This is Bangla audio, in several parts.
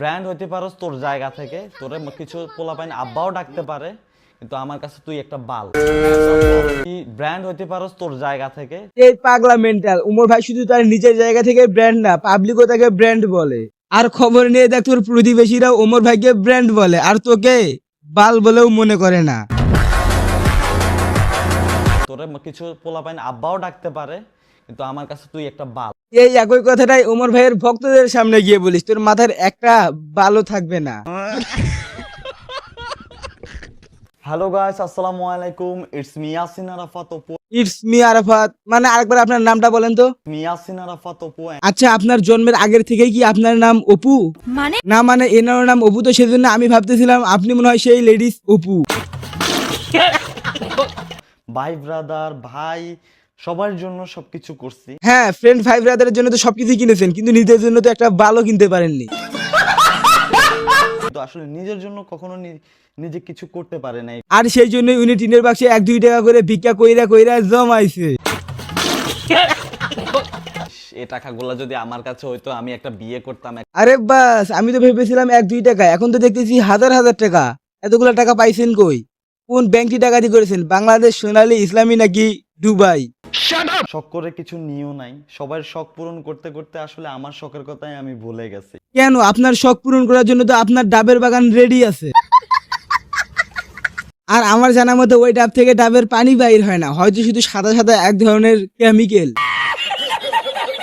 ব্র্যান্ড হইতে পারস তোর জায়গা থেকে? তোরে কিছু পোলাপাইন আব্বাও ডাকতে পারে কিন্তু আমার কাছে তুই একটা বাল। ব্র্যান্ড হইতে পারস তোর জায়গা থেকে? এই পাগলা মেন্টাল উমর ভাই শুধু তার নিজের জায়গা থেকে ব্র্যান্ড না পাবলিকও তাকে ব্র্যান্ড বলে। আর খবর নিয়ে দেখ তোর প্রতিবেশীরা ওমর ভাইকে ব্র্যান্ড বলে আর তোকে বাল বলেও মনে করে না। তোরে কিছু পোলাপাইন আব্বাও ডাকতে পারে কিন্তু আমার কাছে তুই একটা বাল। এই একই কথাটাই ওমর ভাইয়ের ভক্তদের সামনে গিয়ে বলিস। তোর মাথার একটা বালও থাকবে না। হ্যালো গাইস আসসালামু আলাইকুম। It's Miyasin Arafat Apu it's me Arafat মানে আরেকবার আপনার নামটা বলেন তো। মিয়াসিন আরাফাত অপু আচ্ছা আপনার জন্মের আগের থেকেই কি আপনার নাম অপু? মানে না মানে এনার নাম অপু তো সেজন্য আমি ভাবতেছিলাম আপনি মনে হয় সেই লেডিস অপু। ভাই ব্রাদার ভাই সবার জন্য সবকিছু করছি। হ্যাঁ ফ্রেন্ড ফাইভ ব্রাদারের জন্য তো সবকিছু কিনেছেন কিন্তু নিজের জন্য তো একটা ভালো কিনতে পারেননি। তো আসলে নিজের জন্য কখনো নিজে কিছু করতে পারে নাই। আর সেই জন্য উনি টিনের বাক্সে এক দুই টাকা করে ভিক্ষা কইরা কইরা জমাইছে। এই টাকাগুলো যদি আমার কাছে হইতো আমি একটা বিয়ে করতাম আরে বাস আমি তো ভেবেছিলাম এক দুই টাকা এখন তো দেখতেছি হাজার হাজার টাকা। এতগুলো টাকা পাইছেন কই? কোন ব্যাংকটি ডাকাতি করেছেন? বাংলাদেশ সোনালী ইসলামী নাকি দুবাই? শখ করে কিছু নিও নাই। সবার শখ পূরণ করতে করতে আসলে আমার শখের কথাই আমি ভুলে গেছি। কেন? আপনার শখ পূরণ করার জন্য তো আপনার ডাবের বাগান রেডি আছে। আর আমার জানা মতো ওই ডাব থেকে ডাবের পানি বাইর হয় না। হয়তো শুধু সাদা সাদা এক ধরনের কেমিক্যাল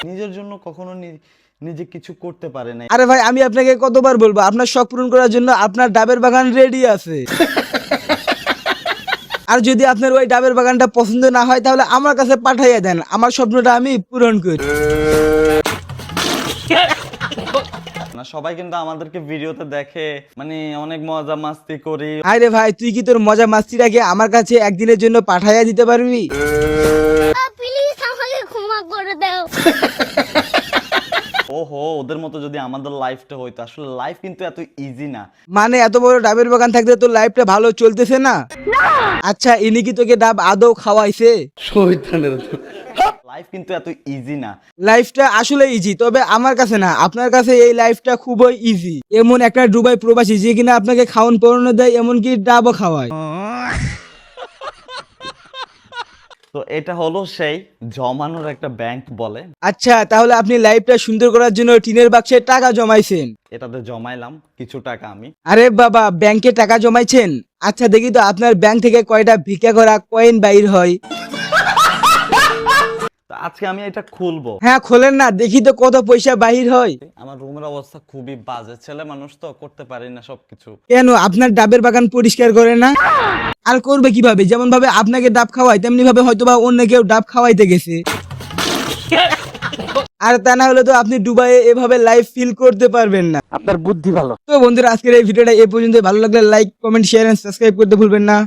নিজের জন্য কখনো নি- নিজে কিছু করতে পারে নাই। আরে ভাই আমি আপনাকে কতবার বলব? আপনার শখ পূরণ করার জন্য আপনার ডাবের বাগান রেডি আছে। আর যদি আপনার ওই ডাবের বাগানটা পছন্দ না হয় তাহলে আমার কাছে পাঠাইয়া দেন। আমার স্বপ্নটা আমি পূরণ করি। না সবাই কিন্তু আমাদেরকে ভিডিওতে দেখে মানে অনেক মজা মাস্তি করি। আরে ভাই তুই কি তোর মজা মাস্তিটাকে আমার কাছে একদিনের জন্য পাঠাইয়া দিতে পারবি? আমাদের লাইফটা হইতো। আসলে লাইফ কিন্তু এত ইজি না। মানে এত বড় ডাবের বাগান থাকতে তোর লাইফটা ভালো চলতেছে না? আচ্ছা ইনি কি তোকে ডাব আদৌ খাওয়াইছে? লাইফ কিন্তু এত ইজি না। লাইফটা আসলে ইজি তবে আমার কাছে না আপনার কাছে এই লাইফটা খুবই ইজি এমন একটা দুবাই প্রবাসী যে কিনা আপনাকে খাওয়ান পড়ানো দেয় এমনকি ডাবও খাওয়ায়। তো এটা হলো সেই জমানোর একটা ব্যাংক বলে। আচ্ছা তাহলে আপনি লাইফটা সুন্দর করার জন্য টিনের বাক্সে টাকা জমাইছেন। এটাতে জমাইলাম কিছু টাকা আমি। আরে বাবা ব্যাংকে টাকা জমাইছেন? আচ্ছা দেখি তো আপনার ব্যাংক থেকে কয়টা ভিক্ষা করা কয়েন বাইর হয়। আজকে আমি এটা খুলবো। হ্যাঁ খোলেন না দেখি তো কত পয়সা বাহির হয়। আমার রুমের অবস্থা খুবই বাজে ছেলে মানুষ তো করতে পারি না সবকিছু। কেন আপনার ডাবের বাগান পরিষ্কার করে না? আর করবে কীভাবে? যেমন ভাবে আপনাকে ডাব খাওয়ায় তেমনি ভাবে হয়তো বা অন্য কেউ ডাব খাওয়াইতে গেছে। আর তা না হলে তো আপনি দুবাইয়ে এভাবে লাইফ ফিল করতে পারবেন না। আপনার বুদ্ধি ভালো। তো বন্ধুরা আজকের এই ভিডিওটা এই পর্যন্ত ভালো লাগলে like comment share and subscribe করতে ভুলবেন না।